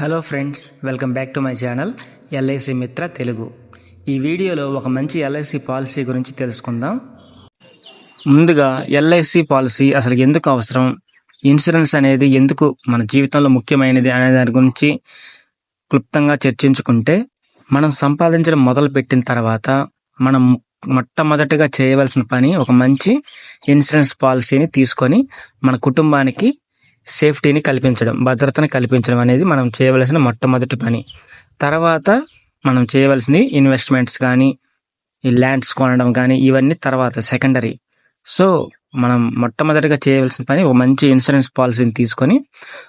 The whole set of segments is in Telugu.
Hello friends welcome back to my channel LIC Mitra Telugu. ఈ వీడియోలో ఒక మంచి ఎల్ఐసి పాలసీ గురించి తెలుసుకుందాం. ముందుగా ఎల్ఐసి పాలసీ అసలు ఎందుకు అవసరం? ఇన్సూరెన్స్ అనేది ఎందుకు మన జీవితంలో ముఖ్యమైనది అనే దాని గురించి క్లుప్తంగా చర్చించుకుంటే మనం సంపాదించడం మొదలుపెట్టిన తర్వాత మనం మొట్టమొదటిగా చేయవలసిన పని ఒక మంచి ఇన్సూరెన్స్ పాలసీని తీసుకొని మన కుటుంబానికి సేఫ్టీని కల్పించడం భద్రతను కల్పించడం అనేది మనం చేయవలసిన మొట్టమొదటి పని. తర్వాత మనం చేయవలసింది ఇన్వెస్ట్మెంట్స్ కానీ ఈ ల్యాండ్స్ కొనడం కానీ ఇవన్నీ తర్వాత సెకండరీ సో మనం మొట్టమొదటిగా చేయవలసిన పని ఒక మంచి ఇన్సూరెన్స్ పాలసీని తీసుకొని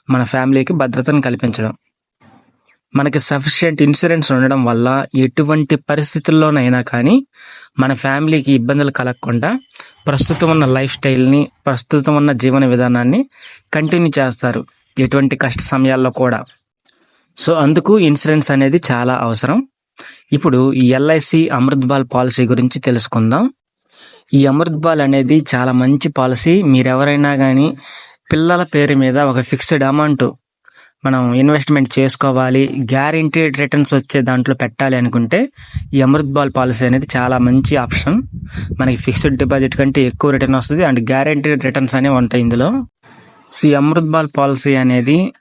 మన ఫ్యామిలీకి భద్రతను కల్పించడం. మనకి సఫిషియంట్ ఇన్సూరెన్స్ ఉండడం వల్ల ఎటువంటి పరిస్థితుల్లోనైనా కానీ మన ఫ్యామిలీకి ఇబ్బందులు కలగకుండా ప్రస్తుతం ఉన్న లైఫ్ స్టైల్ని ప్రస్తుతం ఉన్న జీవన విధానాన్ని కంటిన్యూ చేస్తారు ఎటువంటి కష్ట సమయాల్లో కూడా. సో అందుకు ఇన్సూరెన్స్ అనేది చాలా అవసరం. ఇప్పుడు ఈ ఎల్ఐసి అమృత్ బాల్ పాలసీ గురించి తెలుసుకుందాం. ఈ అమృత్ బాల్ అనేది చాలా మంచి పాలసీ. మీరెవరైనా కానీ పిల్లల పేరు మీద ఒక ఫిక్స్డ్ అమౌంట్ మనం ఇన్వెస్ట్మెంట్ చేసుకోవాలి. గ్యారంటీడ్ రిటర్న్స్ వచ్చే దాంట్లో పెట్టాలి అనుకుంటే ఈ అమృత్ బాల్ పాలసీ అనేది చాలా మంచి ఆప్షన్. మనకి ఫిక్స్డ్ డిపాజిట్ కంటే ఎక్కువ రిటర్న్ వస్తుంది అండ్ గ్యారంటీడ్ రిటర్న్స్ అనేవి ఉంటాయి ఇందులో. సో ఈ అమృత్ బాల్ పాలసీ అనేది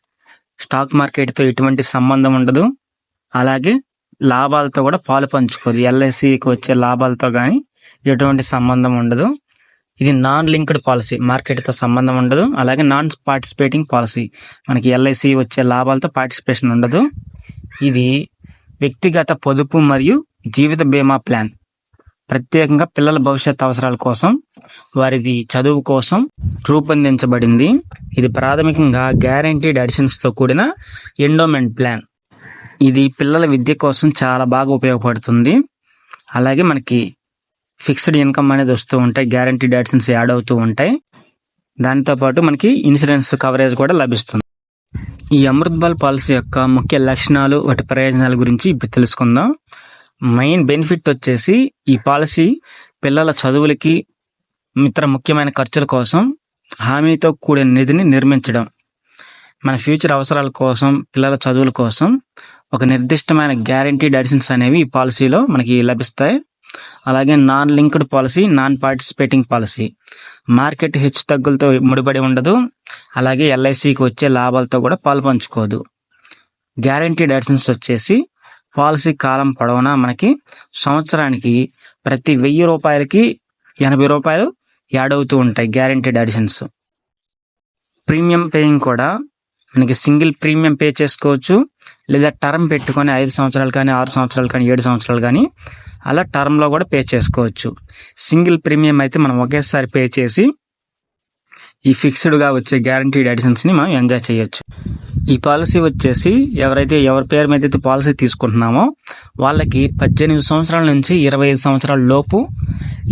స్టాక్ మార్కెట్తో ఎటువంటి సంబంధం ఉండదు. అలాగే లాభాలతో కూడా పాలు పంచుకోదు ఎల్ఐసికి వచ్చే లాభాలతో కానీ ఎటువంటి సంబంధం ఉండదు. ఇది నాన్ లింక్డ్ పాలసీ మార్కెట్తో సంబంధం ఉండదు. అలాగే నాన్ పార్టిసిపేటింగ్ పాలసీ మనకి ఎల్ఐసి వచ్చే లాభాలతో పార్టిసిపేషన్ ఉండదు. ఇది వ్యక్తిగత పొదుపు మరియు జీవిత బీమా ప్లాన్ ప్రత్యేకంగా పిల్లల భవిష్యత్ అవసరాల కోసం వారిది చదువు కోసం రూపొందించబడింది. ఇది ప్రాథమికంగా గ్యారంటీడ్ అడిషన్స్తో కూడిన ఎండోమెంట్ ప్లాన్ ఇది పిల్లల విద్య కోసం చాలా బాగా ఉపయోగపడుతుంది. అలాగే మనకి ఫిక్స్డ్ ఇన్కమ్ అనేది వస్తూ ఉంటాయి గ్యారంటీడ్ అడిషన్స్ యాడ్ అవుతూ ఉంటాయి. దాంతోపాటు మనకి ఇన్సూరెన్స్ కవరేజ్ కూడా లభిస్తుంది. ఈ అమృత్ బాల్ పాలసీ యొక్క ముఖ్య లక్షణాలు వాటి ప్రయోజనాల గురించి ఇప్పుడు తెలుసుకుందాం. మెయిన్ బెనిఫిట్ వచ్చేసి ఈ పాలసీ పిల్లల చదువులకి ఇతర ముఖ్యమైన ఖర్చుల కోసం హామీతో కూడిన నిధిని నిర్మించడం. మన ఫ్యూచర్ అవసరాల కోసం పిల్లల చదువుల కోసం ఒక నిర్దిష్టమైన గ్యారంటీ అడిషన్స్ అనేవి ఈ పాలసీలో మనకి లభిస్తాయి. అలాగే non linked policy non participating policy market హెచ్చు తగ్గులతో ముడిపడి ఉండదు. అలాగే ఎల్ఐసికి వచ్చే లాభాలతో కూడా పాలు పంచుకోదు. గ్యారంటీడ్ అడిషన్స్ వచ్చేసి పాలసీ కాలం పొడవునా మనకి సంవత్సరానికి ప్రతి వెయ్యి రూపాయలకి ఎనభై రూపాయలు యాడ్ అవుతూ ఉంటాయి గ్యారంటీడ్ అడిషన్స్ ప్రీమియం పేయింగ్ కూడా మనకి సింగిల్ ప్రీమియం పే చేసుకోవచ్చు. లేదా టర్మ్ పెట్టుకొని ఐదు సంవత్సరాలు కానీ ఆరు సంవత్సరాలు కానీ ఏడు సంవత్సరాలు కానీ అలా టర్మ్లో కూడా పే చేసుకోవచ్చు. సింగిల్ ప్రీమియం అయితే మనం ఒకేసారి పే చేసి ఈ ఫిక్స్డ్గా వచ్చే గ్యారంటీడ్ అడిషన్స్ని మనం ఎంజాయ్ చేయొచ్చు. ఈ పాలసీ వచ్చేసి ఎవరైతే ఎవరి పేరు మీద అయితే పాలసీ తీసుకుంటున్నామో వాళ్ళకి పద్దెనిమిది సంవత్సరాల నుంచి ఇరవై ఐదు సంవత్సరాల లోపు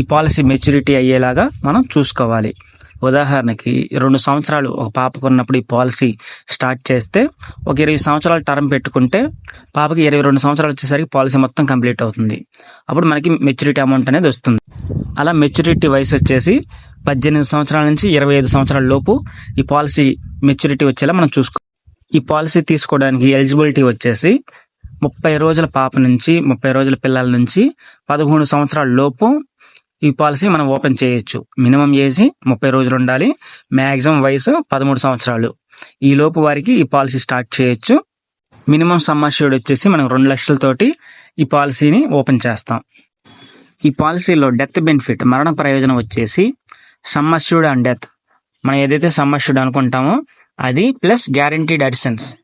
ఈ పాలసీ మెచ్యూరిటీ అయ్యేలాగా మనం చూసుకోవాలి. ఉదాహరణకి రెండు సంవత్సరాలు ఒక పాపకు ఉన్నప్పుడు ఈ పాలసీ స్టార్ట్ చేస్తే ఒక ఇరవై సంవత్సరాలు టర్మ్ పెట్టుకుంటే పాపకి ఇరవై రెండు సంవత్సరాలు వచ్చేసరికి పాలసీ మొత్తం కంప్లీట్ అవుతుంది. అప్పుడు మనకి మెచ్యూరిటీ అమౌంట్ అనేది వస్తుంది. అలా మెచ్యూరిటీ వయసు వచ్చేసి పద్దెనిమిది సంవత్సరాల నుంచి ఇరవై ఐదు సంవత్సరాల లోపు ఈ పాలసీ మెచ్యూరిటీ వచ్చేలా మనం చూసుకో ఈ పాలసీ తీసుకోవడానికి ఎలిజిబిలిటీ వచ్చేసి ముప్పై రోజుల పాప నుంచి ముప్పై రోజుల పిల్లల నుంచి పదమూడు సంవత్సరాల లోపు ఈ పాలసీ మనం ఓపెన్ చేయొచ్చు. మినిమం ఏజ్ ముప్పై రోజులు ఉండాలి. మ్యాక్సిమం వయసు పదమూడు సంవత్సరాలు. ఈ లోపు వారికి ఈ పాలసీ స్టార్ట్ చేయొచ్చు. మినిమం సమ్మర్ష్యూడ్ వచ్చేసి మనం రెండు లక్షలతోటి ఈ పాలసీని ఓపెన్ చేస్తాం. ఈ పాలసీలో డెత్ బెనిఫిట్ మరణ ప్రయోజనం వచ్చేసి సమ్మర్ష్యూడ్ అండ్ డెత్. మనం ఏదైతే సమ్మర్ష్యూడ్ అనుకుంటామో అది ప్లస్ గ్యారంటీడ్ అడిషన్స్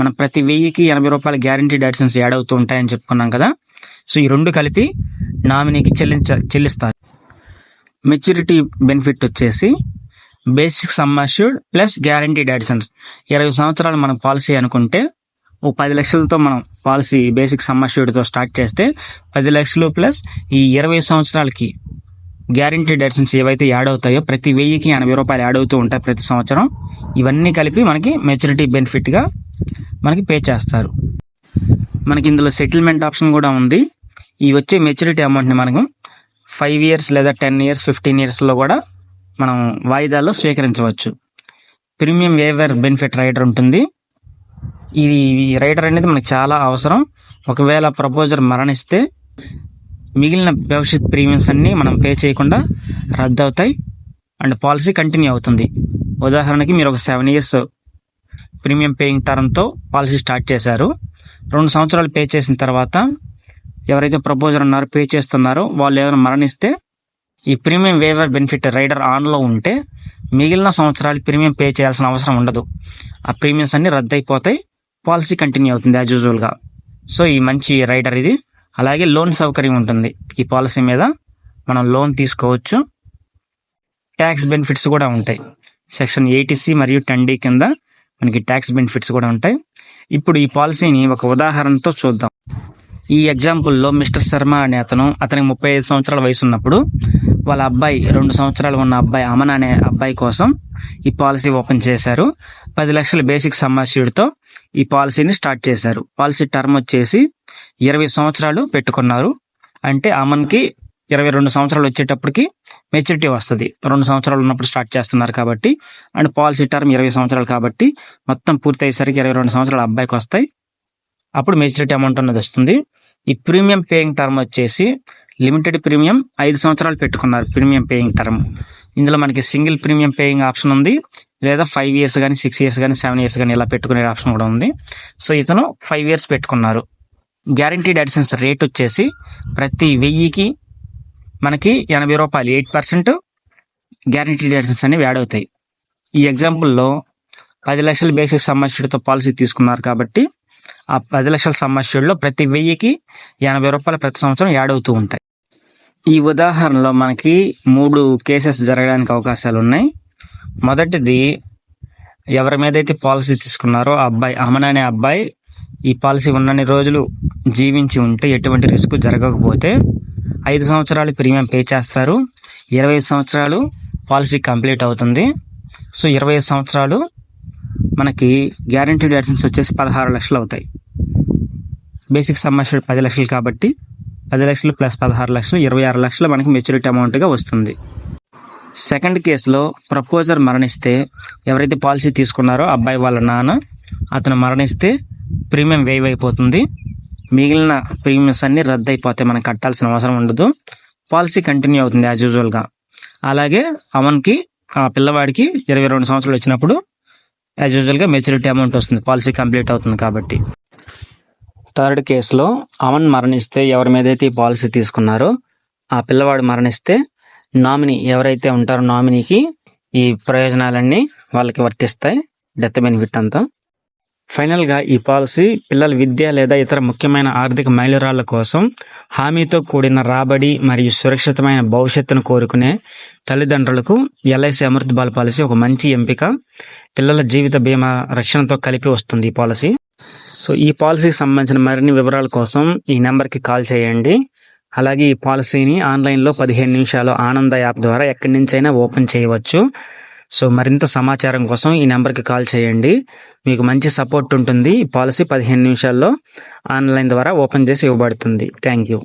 మనం ప్రతి వెయ్యికి ఎనభై రూపాయల గ్యారంటీడ్ అడిషన్స్ యాడ్ అవుతూ ఉంటాయని చెప్పుకున్నాం కదా. సో ఈ రెండు కలిపి నామినీకి చెల్లించ చెల్లిస్తారు. మెచ్యూరిటీ బెనిఫిట్ వచ్చేసి basic sum assured plus guaranteed additions ఇరవై సంవత్సరాలు మనం పాలసీ అనుకుంటే ఓ పది లక్షలతో మనం పాలసీ బేసిక్ సమ్మర్ష్యూడ్తో స్టార్ట్ చేస్తే పది లక్షలు ప్లస్ ఈ ఇరవై సంవత్సరాలకి గ్యారంటీడ్ అడిషన్స్ ఏవైతే యాడ్ అవుతాయో ప్రతి వెయ్యికి ఎనభై రూపాయలు యాడ్ అవుతూ ఉంటాయి ప్రతి సంవత్సరం. ఇవన్నీ కలిపి మనకి మెచ్యూరిటీ బెనిఫిట్గా మనకి పే చేస్తారు. మనకి ఇందులో సెటిల్మెంట్ ఆప్షన్ కూడా ఉంది. ఈ వచ్చే మెచ్యూరిటీ అమౌంట్ని మనకు ఫైవ్ ఇయర్స్ లేదా టెన్ ఇయర్స్ ఫిఫ్టీన్ ఇయర్స్లో కూడా మనం వాయిదాల్లో స్వీకరించవచ్చు. ప్రీమియం వేవర్ బెనిఫిట్ రైడర్ ఉంటుంది. ఇది ఈ రైడర్ అనేది మనకు చాలా అవసరం. ఒకవేళ ప్రపోజర్ మరణిస్తే మిగిలిన భవిష్యత్ ప్రీమియమ్స్ అన్నీ మనం పే చేయకుండా రద్దు అవుతాయి అండ్ పాలసీ కంటిన్యూ అవుతుంది. ఉదాహరణకి మీరు ఒక సెవెన్ ఇయర్స్ ప్రీమియం పేయింగ్ టర్మ్తో పాలసీ స్టార్ట్ చేశారు. రెండు సంవత్సరాలు పే చేసిన తర్వాత ఎవరైతే ప్రపోజర్ ఉన్నారో పే చేస్తున్నారో వాళ్ళు ఏదైనా మరణిస్తే ఈ ప్రీమియం వేవర్ బెనిఫిట్ రైడర్ ఆన్లో ఉంటే మిగిలిన సంవత్సరాలు ప్రీమియం పే చేయాల్సిన అవసరం ఉండదు. ఆ ప్రీమియమ్స్ అన్ని రద్దయిపోతాయి పాలసీ కంటిన్యూ అవుతుంది యాజ్ యూజువల్గా సో ఈ మంచి రైడర్ ఇది. అలాగే లోన్ సౌకర్యం ఉంటుంది. ఈ పాలసీ మీద మనం లోన్ తీసుకోవచ్చు. ట్యాక్స్ బెనిఫిట్స్ కూడా ఉంటాయి. సెక్షన్ ఎయిటీసీ మరియు టెన్ డి కింద మనకి ట్యాక్స్ బెనిఫిట్స్ కూడా ఉంటాయి. ఇప్పుడు ఈ పాలసీని ఒక ఉదాహరణతో చూద్దాం. ఈ ఎగ్జాంపుల్లో మిస్టర్ శర్మ అనే అతను అతనికి ముప్పై ఐదు సంవత్సరాల వయసు ఉన్నప్పుడు వాళ్ళ అబ్బాయి రెండు సంవత్సరాలు ఉన్న అబ్బాయి అమన్ అనే అబ్బాయి కోసం ఈ పాలసీ ఓపెన్ చేశారు. పది లక్షల బేసిక్ సమ్మాషీడ్తో ఈ పాలసీని స్టార్ట్ చేశారు. పాలసీ టర్మ్ వచ్చేసి ఇరవై సంవత్సరాలు పెట్టుకున్నారు. అంటే అమన్కి ఇరవై రెండు సంవత్సరాలు వచ్చేటప్పటికి మెచ్యూరిటీ వస్తుంది. రెండు సంవత్సరాలు ఉన్నప్పుడు స్టార్ట్ చేస్తున్నారు కాబట్టి అండ్ పాలసీ టర్మ్ ఇరవై సంవత్సరాలు కాబట్టి మొత్తం పూర్తి అయ్యేసరికి ఇరవై రెండు సంవత్సరాలు అబ్బాయికి వస్తాయి. అప్పుడు మెచ్యూరిటీ అమౌంట్ అనేది వస్తుంది. ఈ ప్రీమియం పేయింగ్ టర్మ్ వచ్చేసి లిమిటెడ్ ప్రీమియం ఐదు సంవత్సరాలు పెట్టుకున్నారు ప్రీమియం పేయింగ్ టర్మ్ ఇందులో మనకి సింగిల్ ప్రీమియం పేయింగ్ ఆప్షన్ ఉంది. లేదా ఫైవ్ ఇయర్స్ కానీ సిక్స్ ఇయర్స్ కానీ సెవెన్ ఇయర్స్ కానీ ఇలా పెట్టుకునే ఆప్షన్ కూడా ఉంది. సో ఇతను ఫైవ్ ఇయర్స్ పెట్టుకున్నారు. గ్యారంటీడ్ అడిషన్స్ రేట్ వచ్చేసి ప్రతి వెయ్యికి మనకి ఎనభై రూపాయలు ఎయిట్ పర్సెంట్ గ్యారంటీడ్ అడిషన్స్ అనేవి యాడ్ అవుతాయి. ఈ ఎగ్జాంపుల్లో పది లక్షల బేసిక్ సమ్మర్షిడ్తో పాలసీ తీసుకున్నారు కాబట్టి ఆ పది లక్షల సమస్యల్లో ప్రతి వెయ్యికి ఎనభై రూపాయలు ప్రతి సంవత్సరం యాడ్ అవుతూ ఉంటాయి. ఈ ఉదాహరణలో మనకి మూడు కేసెస్ జరగడానికి అవకాశాలు ఉన్నాయి. మొదటిది ఎవరి మీద అయితే పాలసీ తీసుకున్నారో ఆ అబ్బాయి అమన్ అనే అబ్బాయి ఈ పాలసీ ఉన్నన్ని రోజులు జీవించి ఉంటే ఎటువంటి రిస్క్ జరగకపోతే ఐదు సంవత్సరాలు ప్రీమియం పే చేస్తారు. ఇరవై సంవత్సరాలు పాలసీ కంప్లీట్ అవుతుంది. సో ఇరవై సంవత్సరాలు మనకి గ్యారంటీడ్ అడ్సెన్స్ వచ్చేసి పదహారు లక్షలు అవుతాయి. బేసిక్ సమస్య పది లక్షలు కాబట్టి పది లక్షలు ప్లస్ పదహారు లక్షలు ఇరవై ఆరు లక్షలు మనకి మెచ్యూరిటీ అమౌంట్గా వస్తుంది. సెకండ్ కేసులో ప్రపోజర్ మరణిస్తే ఎవరైతే పాలసీ తీసుకున్నారో అబ్బాయి వాళ్ళ నాన్న అతను మరణిస్తే ప్రీమియం వేవ్ అయిపోతుంది మిగిలిన ప్రీమియమ్స్ అన్నీ రద్దు అయిపోతాయి మనం కట్టాల్సిన అవసరం ఉండదు. పాలసీ కంటిన్యూ అవుతుంది యాజ్ యూజువల్గా అలాగే అమన్కి ఆ పిల్లవాడికి ఇరవై రెండు సంవత్సరాలు వచ్చినప్పుడు యాజ్ యూజువల్గా మెచ్యూరిటీ అమౌంట్ వస్తుంది. పాలసీ కంప్లీట్ అవుతుంది కాబట్టి. థర్డ్ కేసులో అమన్ మరణిస్తే ఎవరి మీద అయితే ఈ పాలసీ తీసుకున్నారో ఆ పిల్లవాడు మరణిస్తే నామినీ ఎవరైతే ఉంటారో నామినీకి ఈ ప్రయోజనాలన్నీ వాళ్ళకి వర్తిస్తాయి. డెత్ బెనిఫిట్ అంతా. ఫైనల్గా ఈ పాలసీ పిల్లల విద్య లేదా ఇతర ముఖ్యమైన ఆర్థిక మైలురాళ్ళ కోసం హామీతో కూడిన రాబడి మరియు సురక్షితమైన భవిష్యత్తును కోరుకునే తల్లిదండ్రులకు ఎల్ఐసి అమృత్ బాల్ పాలసీ ఒక మంచి ఎంపిక. పిల్లల జీవిత బీమా రక్షణతో కలిపి వస్తుంది ఈ పాలసీ. సో ఈ పాలసీకి సంబంధించిన మరిన్ని వివరాల కోసం ఈ నెంబర్కి కాల్ చేయండి. అలాగే ఈ పాలసీని ఆన్లైన్లో పదిహేను నిమిషాలు ఆనంద యాప్ ద్వారా ఎక్కడి నుంచైనా ఓపెన్ చేయవచ్చు. సో మరింత సమాచారం కోసం ఈ నెంబర్కి కాల్ చేయండి. మీకు మంచి సపోర్ట్ ఉంటుంది. ఈ పాలసీ పదిహేను నిమిషాల్లో ఆన్లైన్ ద్వారా ఓపెన్ చేసి ఇవ్వబడుతుంది. Thank you.